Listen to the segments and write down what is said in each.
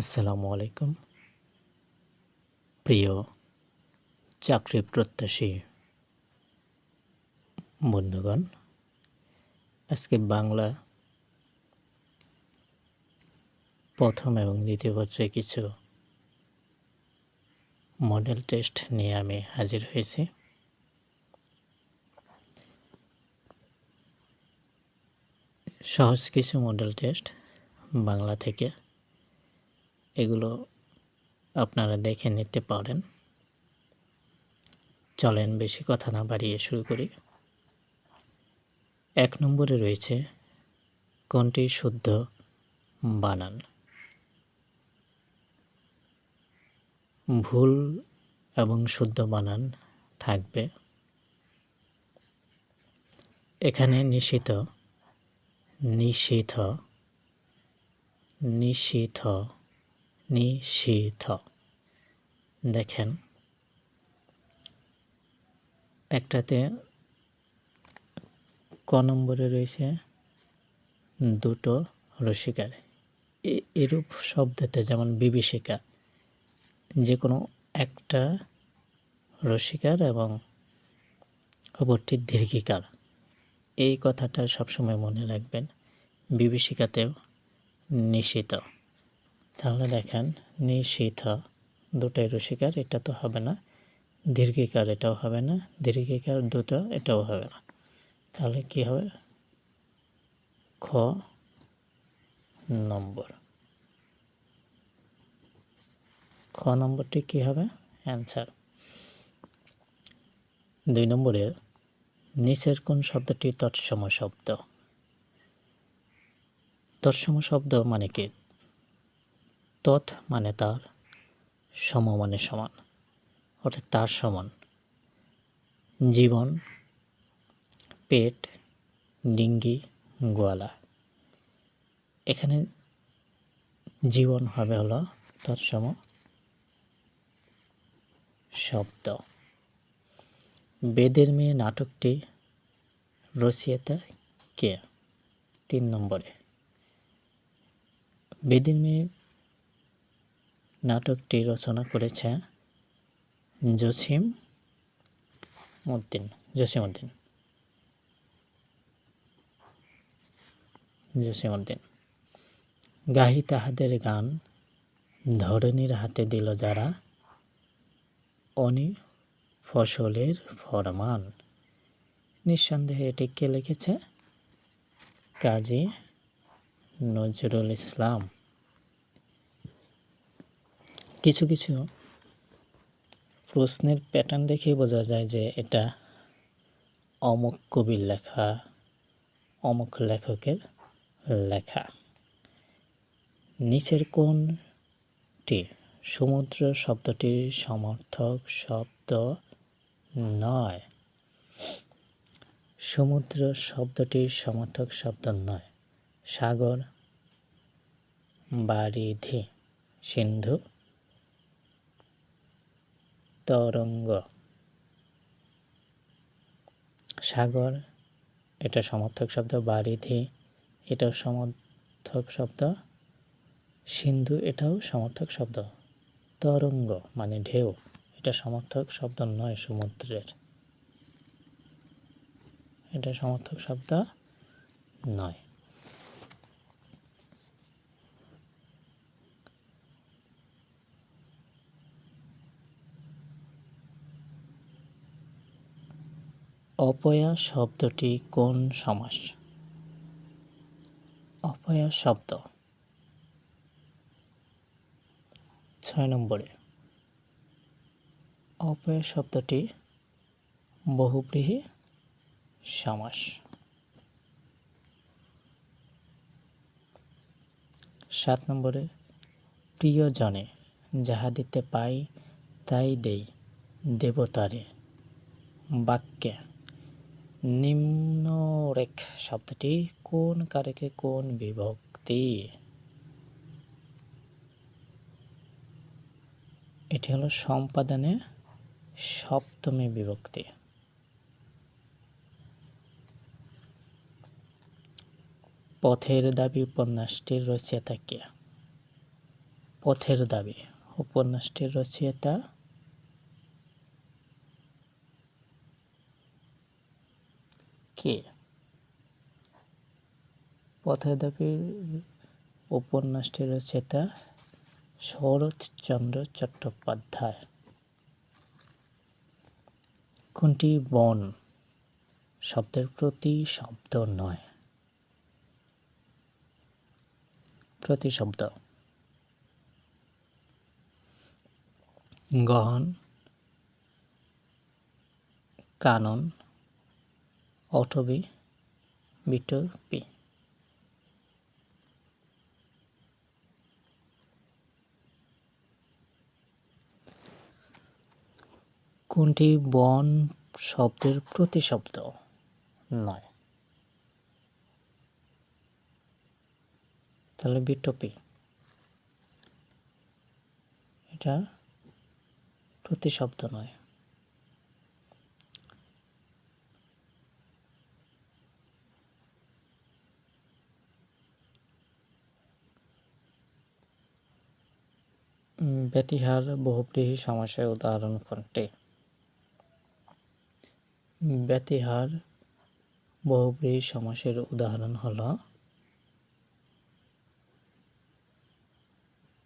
আসসালামু আলাইকুম। প্রিয় চাকরি প্রত্যাশী বন্ধুগণ, আজকে বাংলা প্রথম এবং দ্বিতীয় পত্রে কিছু মডেল টেস্ট নিয়ে আমি হাজির হয়েছি। সহজ কিছু মডেল টেস্ট বাংলা থেকে এগুলো আপনারা দেখে নিতে পারেন। চলেন বেশি কথা না বাড়িয়ে শুরু করি। এক নম্বরে রয়েছে, কোনটি শুদ্ধ বানান? ভুল এবং শুদ্ধ বানান থাকবে। এখানে নিষিদ্ধ নিষিদ্ধ নিষিদ্ধ। নিষিদ্ধ। দেখেন, একটাতে ক নম্বরে রয়েছে, দুটো রসিকার। এরূপ শব্দতে যেমন বিভীষিকা যে কোনো একটা রসিকার এবং অপরটি দীর্ঘিকার। এই কথাটা সবসময় মনে রাখবেন, বিভীষিকাতেও নিষিদ্ধ। তাহলে দেখেন, নিষিদ্ধ। দুটাই রসিকার, এটা তো হবে না। দীর্ঘিকার, এটাও হবে না। দীর্ঘিকার দুটো, এটাও হবে না। তাহলে কি হবে? খ নম্বর। খ নম্বরটি কি হবে? অ্যান্সার। দুই নম্বরে, নিচের কোন শব্দটি তৎসম শব্দ? তৎসম শব্দ মানে কি? তৎ মানে তার সম মানে সমান, অর্থাৎ তার সমান। জীবন, পেট, ডিঙ্গি, গোয়ালা। এখানে জীবন হবে হলো তৎসম শব্দ। বেদের মেয়ে নাটকটি রচিয়তা কে? তিন নম্বরে। বেদের মেয়ে নাটকটি রচনা করেছে জসিম উদ্দিন জসিম উদ্দিন। জসিম উদ্দিন। গাহি তাহাদের গান ধরণীর হাতে দিল যারা অনি ফসলের ফরমান। নিঃসন্দেহে এটি কে লিখেছে? কাজী নজরুল ইসলাম। কিছু কিছু প্রশ্নের প্যাটার্ন দেখেই বোঝা যায় যে এটা অমুক কবির লেখা, অমুক লেখকের লেখা। নিচের কোনটি সমুদ্র শব্দটির সমর্থক শব্দ নয়। সমুদ্র শব্দটির সমর্থক শব্দ নয়। সাগর বারিধি সিন্ধু তরঙ্গ। সাগর, এটা সমর্থক শব্দ। বারিধি, এটাও সমর্থক শব্দ। সিন্ধু, এটাও সমর্থক শব্দ। তরঙ্গ মানে ঢেউ, এটা সমর্থক শব্দ নয়, সমুদ্রের। এটা সমর্থক শব্দ নয়। অপয়া শব্দটি কোন সমাস? অপয়া শব্দ। ছয় নম্বরে। অপয়া শব্দটি বহুব্রীহি সমাস। সাত নম্বরে। প্রিয়জনে যাহা দিতে পাই, তাই দেই দেবতারে। বাক্যে নিম্নরেখ শব্দটি কোন কারকে কোন বিভক্তি? এটি হলো সম্পাদনে সপ্তমী বিভক্তি। পথের দাবি উপন্যাসটির রচয়িতা কে? পথের দাবি উপন্যাসটির রচয়িতা কে? পথের দাবি উপন্যাসটির রচয়িতা শরৎচন্দ্র চট্টোপাধ্যায়। কোনটি বন? শব্দের প্রতি শব্দ নয়। প্রতিশব্দ গহন, কানন অটবি বিটবি কোনটি বন শব্দের প্রতিশব্দ? নয়। তাহলে বিটপি এটা প্রতিশব্দ নয়। ব্যতিহার বহুব্রীহি সমাসের উদাহরণ কোনটি? ব্যতিহার বহুব্রীহি সমাসের উদাহরণ হলো,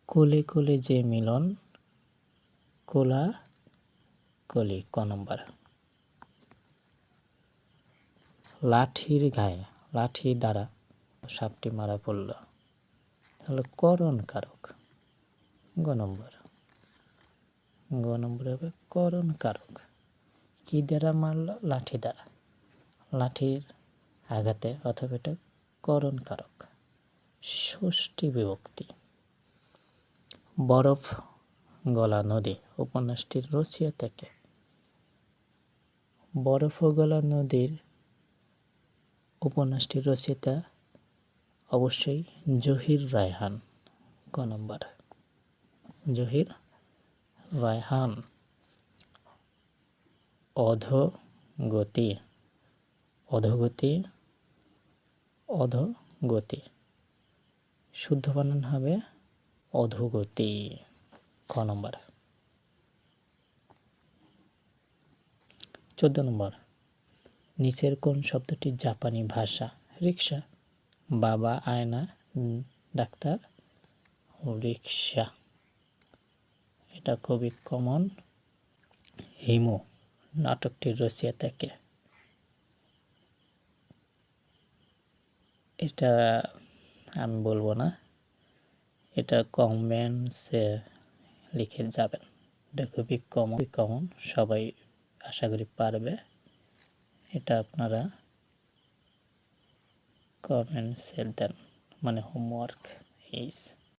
কোলে কোলে যে মিলন, কোলা কলি ক নম্বর। লাঠির গায়ে, লাঠি দ্বারা সাপটি মারা পড়ল। তাহলে করণ কারক। গ নম্বর। গ নম্বর হবে করণ কারক। কি দ্বারা মারল? লাঠি দ্বারা। লাঠির আঘাতে অথবা এটা করণ কারক। ষষ্ঠী বিভক্তি। বরফ গলা নদী উপন্যাসটির রচয়িতাকে বরফ গলা নদীর উপন্যাসটির রচয়িতা অবশ্যই জহির রায়হান। ক নম্বর। জহির, রায়হান, অধগতি অধগতি অধগতি। শুদ্ধ বানান হবে অধোগতি খ নম্বর। চোদ্দ নম্বর। নিচের কোন শব্দটি জাপানি ভাষা? রিক্সা। বাবা, আয়না ডাক্তার, রিক্সা। এটা খুবই কমন হিমু নাটকটির রচয়িতাকে এটা আমি বলব না, এটা কমেন্টসে লিখে যাবেন। এটা খুবই কমন কমন সবাই আশা করি পারবে। এটা আপনারা কমেন্টসে দেন মানে হোমওয়ার্ক এইস